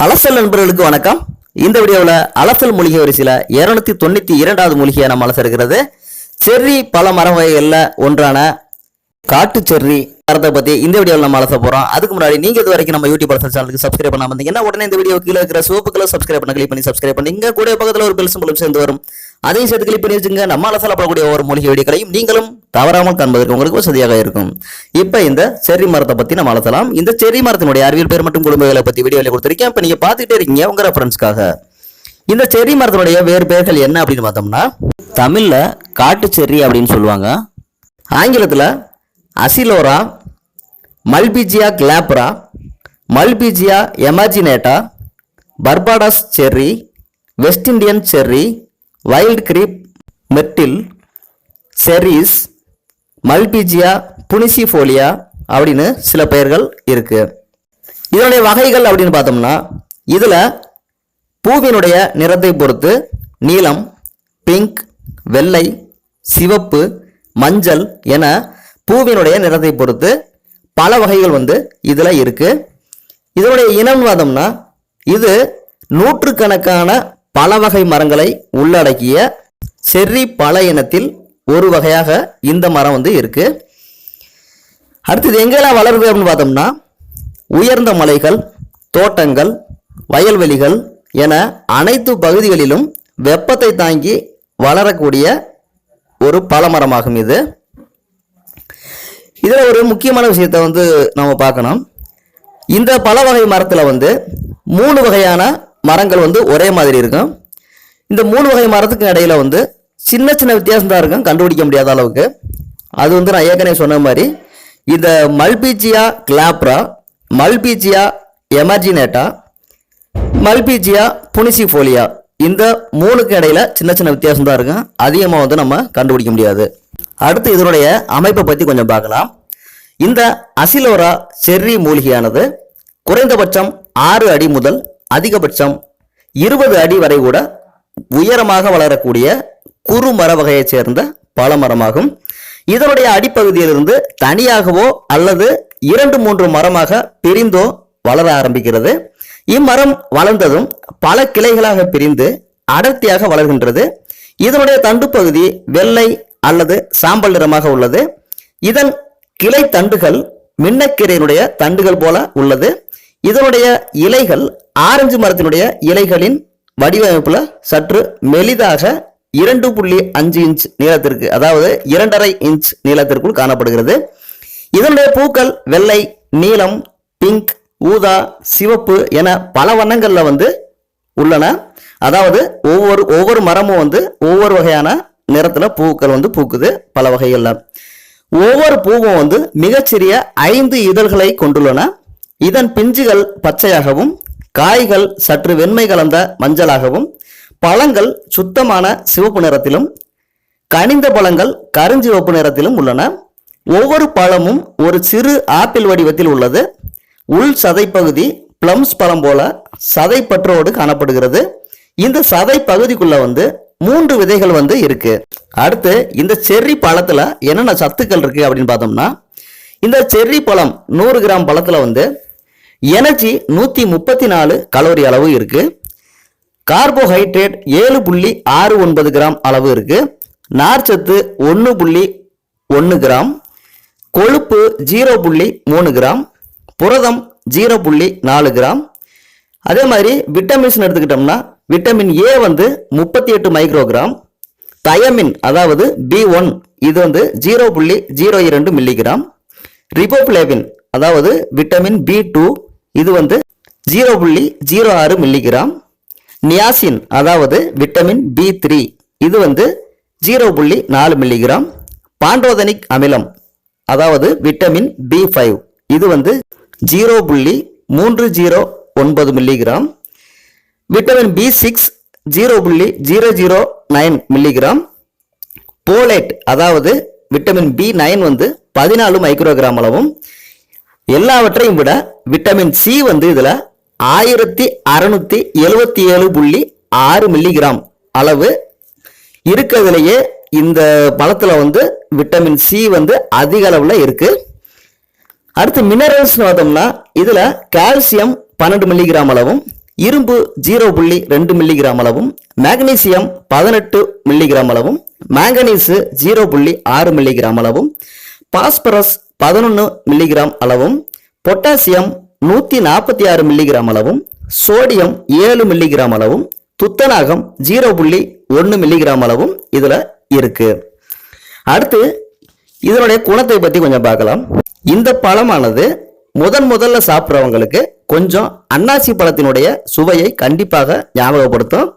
அலசல் நண்பர்களுக்கு வணக்கம். இந்த வீடியோவில் அலசல் மூலிகை வரிசையில் இருநூத்தி தொண்ணூற்றி இரண்டாவது மூலிகையை நம்ம அலச இருக்கிறது செர்ரி பல மர வகைகளில் ஒன்றான காட்டு செர்ரி மரத்தை பத்தி இந்த வீடியோவில் நம்ம அலச போறோம். அதுக்கு முன்னாடி நீங்க இது வரைக்கும் நம்ம யூடியூப் அலசல் சேனலுக்கு சப்ஸ்கிரைப் பண்ணாம இருந்தீங்கன்னா உடனே இந்த வீடியோ கீழே இருக்கிற சோப்பு கலர் சப்ஸ்கிரைப் பண்ண கிளிக் பண்ணி சப்ஸ்கிரைப் பண்ணி இங்க கூட பக்கத்தில் ஒரு பெல் சிம்பலும் சேர்ந்து வரும். அதையும் சேர்த்து கிளிக் பண்ணி வச்சுங்க. நம்ம அலசல படக்கூடிய ஒரு மூலிகை வீடியோக்களையும் நீங்களும் தவறாமல் காண்பதற்கு உங்களுக்கு வசதியாக இருக்கும். இப்போ இந்த செர்ரி மரத்தை பத்தி நம்ம அலசலாம். இந்த செர்ரி மரத்தினுடைய அறிவியல் பேர் மற்றும் குடும்பங்களை பத்தி வீடியோவில் கொடுத்துருக்கேன். இப்போ நீங்க பார்த்துட்டே இருக்கீங்க உங்க ரெஃபரன்ஸ்க்காக இந்த செர்ரி மரத்தினுடைய வேறு பெயர்கள் என்ன அப்படின்னு பார்த்தோம்னா தமிழ்ல காட்டு செர்ரி அப்படின்னு சொல்லுவாங்க. ஆங்கிலத்தில் acerola Malpighia glabra Malpighia emarginata Barbados cherry West Indian cherry wild crepe myrtle cherries Malpighia punicifolia அப்படின்னு சில பெயர்கள் இருக்கு. இதனுடைய வகைகள் அப்படின்னு பார்த்தோம்னா இதில் பூவினுடைய நிறத்தை பொறுத்து நீலம் பிங்க் வெள்ளை சிவப்பு மஞ்சள் என பூவினுடைய நிறத்தை பொறுத்து பல வகைகள் வந்து இதில் இருக்குது இதனுடைய இனம் பார்த்தோம்னா இது நூற்றுக்கணக்கான பல வகை மரங்களை உள்ளடக்கிய செர்ரி பல இனத்தில் ஒரு வகையாக இந்த மரம் வந்து இருக்கு. அடுத்தது எங்கெல்லாம் வளருது அப்படின்னு பார்த்தோம்னா உயர்ந்த மலைகள் தோட்டங்கள் வயல்வெளிகள் என அனைத்து பகுதிகளிலும் வெப்பத்தை தாங்கி வளரக்கூடிய ஒரு பழமரமாகும் இது. இதில் ஒரு முக்கியமான விஷயத்தை வந்து நம்ம பார்க்கணும். இந்த பல வகை மரத்தில் வந்து மூணு வகையான மரங்கள் வந்து ஒரே மாதிரி இருக்கும். இந்த மூணு வகை மரத்துக்கு இடையில வந்து சின்ன சின்ன வித்தியாசம் தான் இருக்கும். கண்டுபிடிக்க முடியாத அளவுக்கு. அது வந்து நான் ஏற்கனவே சொன்ன மாதிரி இந்த மல்பீச்சியா கிளாப்ரா மல்பீச்சியா எமர்ஜினேட்டா மல்பீச்சியா புனிசிஃபோலியா இந்த மூணுக்கு இடையில சின்ன சின்ன வித்தியாசம் தான் இருக்கும். அதிகமாக வந்து நம்ம கண்டுபிடிக்க முடியாது. அடுத்து இதனுடைய அமைப்பை பற்றி கொஞ்சம் பார்க்கலாம். இந்த அசிலோரா செர்ரி மூலிகையானது குறைந்தபட்சம் ஆறு அடி முதல் அதிகபட்சம் இருபது அடி வரை கூட உயரமாக வளரக்கூடிய குறு மர வகையைச் சேர்ந்த பழமரமாகும் இதனுடைய அடிப்பகுதியிலிருந்து தனியாகவோ அல்லது இரண்டு மூன்று மரமாக பிரிந்தோ வளர ஆரம்பிக்கிறது. இம்மரம் வளர்ந்ததும் பல கிளைகளாக பிரிந்து அடர்த்தியாக வளர்கின்றது. இதனுடைய தண்டு பகுதி வெள்ளை அல்லது சாம்பல் நிறமாக உள்ளது. இதன் கிளை தண்டுகள் மின்னக்கீரையினுடைய தண்டுகள் போல உள்ளது. இதனுடைய இலைகள் ஆரஞ்சு மரத்தினுடைய இலைகளின் வடிவமைப்புல சற்று மெலிதாக இரண்டு புள்ளி அஞ்சு இன்ச் நீளத்திற்கு அதாவது இரண்டரை இன்ச் நீளத்திற்குள் காணப்படுகிறது. இதனுடைய பூக்கள் வெள்ளை நீலம் பிங்க் ஊதா சிவப்பு என பல வண்ணங்களில் வந்து உள்ளன. அதாவது ஒவ்வொரு ஒவ்வொரு மரமும் வந்து ஒவ்வொரு வகையான நிறத்தில் பூக்கள் வந்து பூக்குது பல வகைகளில். ஒவ்வொரு பூவும் வந்து மிகச்சிறிய ஐந்து இதழ்களை கொண்டுள்ளன. இதன் பிஞ்சுகள் பச்சையாகவும் காய்கள் சற்று வெண்மை கலந்த மஞ்சளாகவும் பழங்கள் சுத்தமான சிவப்பு நிறத்திலும் கனிந்த பழங்கள் கருஞ்சிவப்பு நிறத்திலும் உள்ளன. ஒவ்வொரு பழமும் ஒரு சிறு ஆப்பிள் வடிவத்தில் உள்ளது. உள் சதைப்பகுதி பிளம்ஸ் பழம் போல சதைப்பற்றோடு காணப்படுகிறது. இந்த சதை பகுதிக்குள்ள வந்து மூன்று விதைகள் வந்து இருக்கு. அடுத்து இந்த செர்ரி பழத்துல என்னென்ன சத்துக்கள் இருக்கு அப்படின்னு பார்த்தோம்னா இந்த செர்ரி பழம் நூறு கிராம் பழத்துல வந்து எனர்ஜி நூத்தி முப்பத்தி நாலு கலோரி அளவு இருக்கு. கார்போஹைட்ரேட் ஏழு புள்ளி ஆறு ஒன்பது கிராம் அளவு இருக்கு. நார்ச்சத்து ஒன்று புள்ளி ஒன்று கிராம். கொழுப்பு ஜீரோ புள்ளி மூணு கிராம். புரதம் ஜீரோ புள்ளி நாலு கிராம். அதே மாதிரி விட்டமின்ஸ் எடுத்துக்கிட்டோம்னா விட்டமின் ஏ வந்து முப்பத்தி எட்டு மைக்ரோகிராம் தயமின் அதாவது பி ஒன் இது வந்து ஜீரோ புள்ளி ஜீரோ இரண்டு மில்லிகிராம் ரிபோப்ளேவின் அதாவது விட்டமின் பி டூ இது வந்து ஜீரோ புள்ளி ஜீரோ ஆறு மில்லிகிராம் நியாசின் அதாவது விட்டமின் பி த்ரீ இது வந்து ஜீரோ புள்ளி நாலு மில்லிகிராம் பாண்டோதனிக் அமிலம் அதாவது விட்டமின் பி ஃபைவ் இது வந்து ஜீரோ புள்ளி மூன்று ஜீரோ ஒன்பது milligram vitamin B six zero புள்ளி zero zero nine milligram folate அதாவது விட்டமின் பி நைன் வந்து பதினாலு மைக்ரோகிராம் அளவும். எல்லாவற்றையும் விட விட்டமின் சி வந்து இதில் ஆயிரத்தி அறுநூத்தி எழுவத்தி ஏழு புள்ளி ஆறு மில்லிகிராம் அளவு இருக்கிறதுலையே இந்த பழத்தில் வந்து விட்டமின் சி வந்து அதிக அளவில் இருக்குது அடுத்து மினரல்ஸ் பார்த்தோம்னா இதில் கால்சியம் பன்னெண்டு மில்லிகிராம் அளவும் இரும்பு ஜீரோ புள்ளி ரெண்டு மில்லிகிராம் அளவும் மேக்னீசியம் பதினெட்டு மில்லிகிராம் அளவும் மேங்கனீஸு ஜீரோ புள்ளி ஆறு மில்லிகிராம் அளவும் பாஸ்பரஸ் பதினொன்று மில்லிகிராம் அளவும் பொட்டாசியம் நூற்றி நாற்பத்தி ஆறு மில்லிகிராம் அளவும் சோடியம் ஏழு மில்லிகிராம் அளவும் துத்தநாகம் ஜீரோ புள்ளி ஒன்று மில்லிகிராம் அளவும் இதில் இருக்கு. அடுத்து இதனுடைய குணத்தை பற்றி கொஞ்சம் பார்க்கலாம். இந்த பழமானது முதன் முதல்ல சாப்பிட்றவங்களுக்கு கொஞ்சம் அன்னாசி பழத்தினுடைய சுவையை கண்டிப்பாக ஞாபகப்படுத்தும்.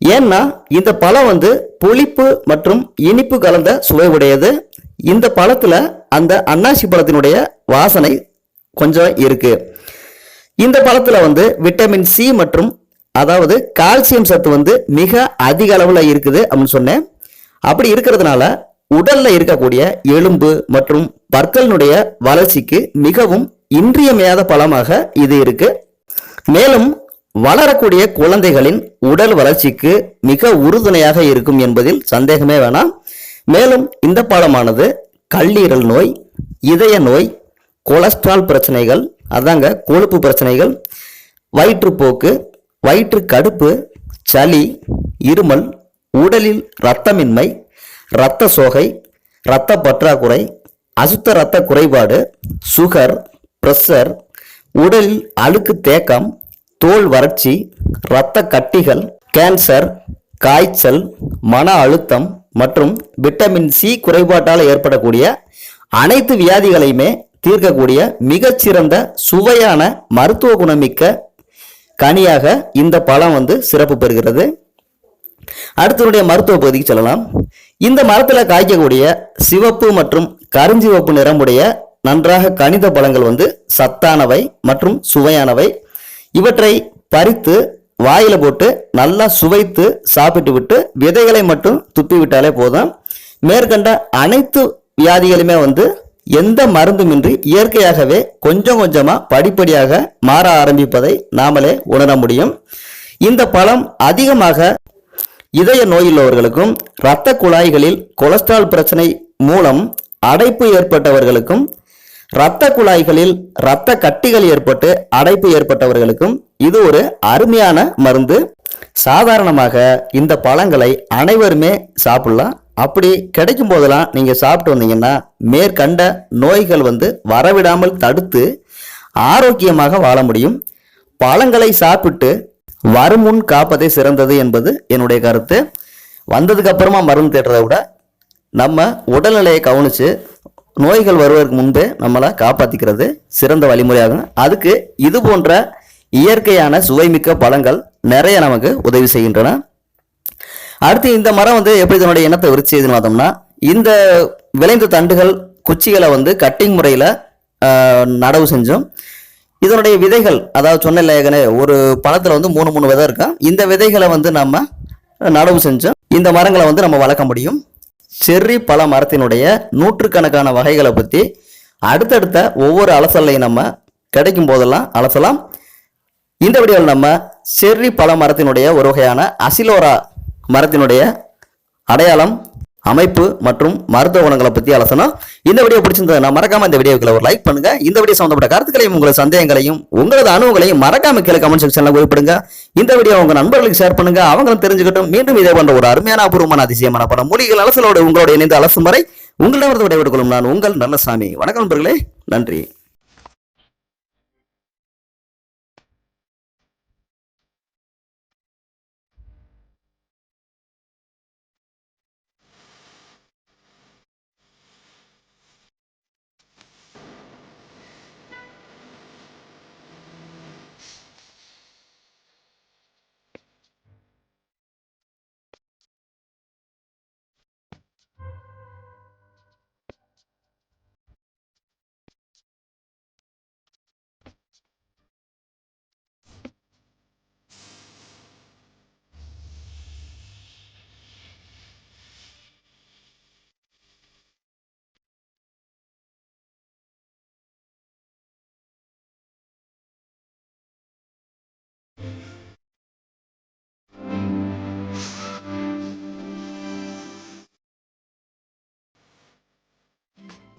ஏன்னா இந்த பழம் வந்து புளிப்பு மற்றும் இனிப்பு கலந்த சுவை உடையது. இந்த பழத்தில் அந்த அன்னாசி பழத்தினுடைய வாசனை கொஞ்சம் இருக்கு. இந்த பழத்தில் வந்து விட்டமின் சி மற்றும் அதாவது கால்சியம் சத்து வந்து மிக அதிக அளவில் இருக்குது அப்படின்னு சொன்னேன். அப்படி இருக்கிறதுனால உடல்ல இருக்கக்கூடிய எலும்பு மற்றும் பற்களினுடைய வளர்ச்சிக்கு மிகவும் இன்றியமையாத பலமாக இது இருக்கு. மேலும் வளரக்கூடிய குழந்தைகளின் உடல் வளர்ச்சிக்கு மிக உறுதுணையாக இருக்கும் என்பதில் சந்தேகமே வேணாம். மேலும் இந்த பாடமானது கல்லீரல் நோய் இதய நோய் கொலஸ்ட்ரால் பிரச்சனைகள் அதாங்க கொழுப்பு பிரச்சனைகள் வயிற்றுப்போக்கு வயிற்று கடுப்பு சளி இருமல் உடலில் இரத்தமின்மை இரத்த சோகை இரத்த பற்றாக்குறை அசுத்த இரத்த குறைபாடு சுகர் பிரஷர் உடலில் அழுக்கு தேக்கம் தோல் வறட்சி இரத்த கட்டிகள் கேன்சர் காய்ச்சல் மன அழுத்தம் மற்றும் விட்டமின் சி குறைபாட்டால் ஏற்படக்கூடிய அனைத்து வியாதிகளையுமே தீர்க்கக்கூடிய மிகச்சிறந்த சுவையான மருத்துவ குணமிக்க கனியாக இந்த பழம் வந்து சிறப்பு பெறுகிறது. அடுத்தனுடைய மருத்துவ பகுதிக்கு சொல்லலாம். இந்த மரத்தில் காய்க்கக்கூடிய சிவப்பு மற்றும் கருஞ்சிவப்பு நிறமுடைய நன்றாக கனித பழங்கள் வந்து சத்தானவை மற்றும் சுவையானவை. இவற்றை பறித்து வாயில போட்டு நல்லா சுவைத்து சாப்பிட்டு விட்டு விதைகளை மட்டும் துப்பி விட்டாலே போதும். மேற்கண்ட அனைத்து வியாதிகளுமே வந்து எந்த மருந்துமின்றி இயற்கையாகவே கொஞ்சம் கொஞ்சமாக படிப்படியாக மாற ஆரம்பிப்பதை நாமளே உணர முடியும். இந்த பழம் அதிகமாக இதய நோயுள்ளவர்களுக்கும் இரத்த குழாய்களில் கொலஸ்ட்ரால் பிரச்சனை மூலம் அடைப்பு ஏற்பட்டவர்களுக்கும் இரத்த குழாய்களில் இரத்த கட்டிகள் ஏற்பட்டு அடைப்பு ஏற்பட்டவர்களுக்கும் இது ஒரு அருமையான மருந்து. சாதாரணமாக இந்த பழங்களை அனைவருமே சாப்பிடலாம். அப்படி கிடைக்கும் போதெல்லாம் நீங்கள் சாப்பிட்டு வந்தீங்கன்னா மேற்கண்ட நோய்கள் வந்து வரவிடாமல் தடுத்து ஆரோக்கியமாக வாழ முடியும். பழங்களை சாப்பிட்டு வருமுன் காப்பதே சிறந்தது என்பது என்னுடைய கருத்து. வந்ததுக்கு அப்புறமா மருந்து தேடுறதை விட நம்ம உடல்நிலையை கவனித்து நோய்கள் வருவதற்கு முன்பே நம்மளை காப்பாற்றிக்கிறது சிறந்த வழிமுறையாகும். அதுக்கு இது போன்ற இயற்கையான சுவைமிக்க பழங்கள் நிறைய நமக்கு உதவி செய்கின்றன. அடுத்து இந்த மரம் வந்து எப்படி இதனுடைய இனத்தை விரிச்சதுன்னு பார்த்தோம்னா இந்த விளைந்த தண்டுகள் குச்சிகளை வந்து கட்டிங் முறையில் நடவு செஞ்சோம். இதனுடைய விதைகள் அதாவது சொன்ன லேகனே ஒரு பழத்தில் வந்து மூணு மூணு விதை இருக்கும் இந்த விதைகளை வந்து நம்ம நடவு செஞ்சோம் இந்த மரங்களை வந்து நம்ம வளர்க்க முடியும். செர்ரி பழ மரத்தினுடைய நூற்றுக்கணக்கான வகைகளை பற்றி அடுத்தடுத்த ஒவ்வொரு அலசல்லையும் நம்ம கிடைக்கும் போதெல்லாம் அலசலாம். இந்த வீடியோவில் நம்ம செர்ரி பழ மரத்தினுடைய ஒரு வகையான அசிலோரா மரத்தினுடைய அடையாளம் அமைப்பு மற்றும் மருத்துவ குணங்களை பற்றி அலசணும் இந்த வீடியோ பிடிச்சிருந்ததுன்னா மறக்காம இந்த வீடியோக்களை ஒரு லைக் பண்ணுங்க. இந்த வீடியோ சம்மந்தப்பட்ட கருத்துக்களையும் உங்களது சந்தேகங்களையும் உங்களது அனுபவங்களையும் மறக்காம கீழே கமெண்ட் செக்ஷனில் குறிப்பிடுங்க. இந்த வீடியோ உங்க நண்பர்களுக்கு ஷேர் பண்ணுங்க. அவங்களும் தெரிஞ்சுக்கிட்டும். மீண்டும் இதே போன்ற ஒரு அருமையான அபூர்வமான அதிசயமான படம். மூலிகள் அலசலோடு உங்களோட இணைந்து அலசும் வரை உங்களிடம் விடைபெற்றுக் கொள்ளும் நான் உங்கள் நல்லசாமி வணக்கம் நண்பர்களே. நன்றி.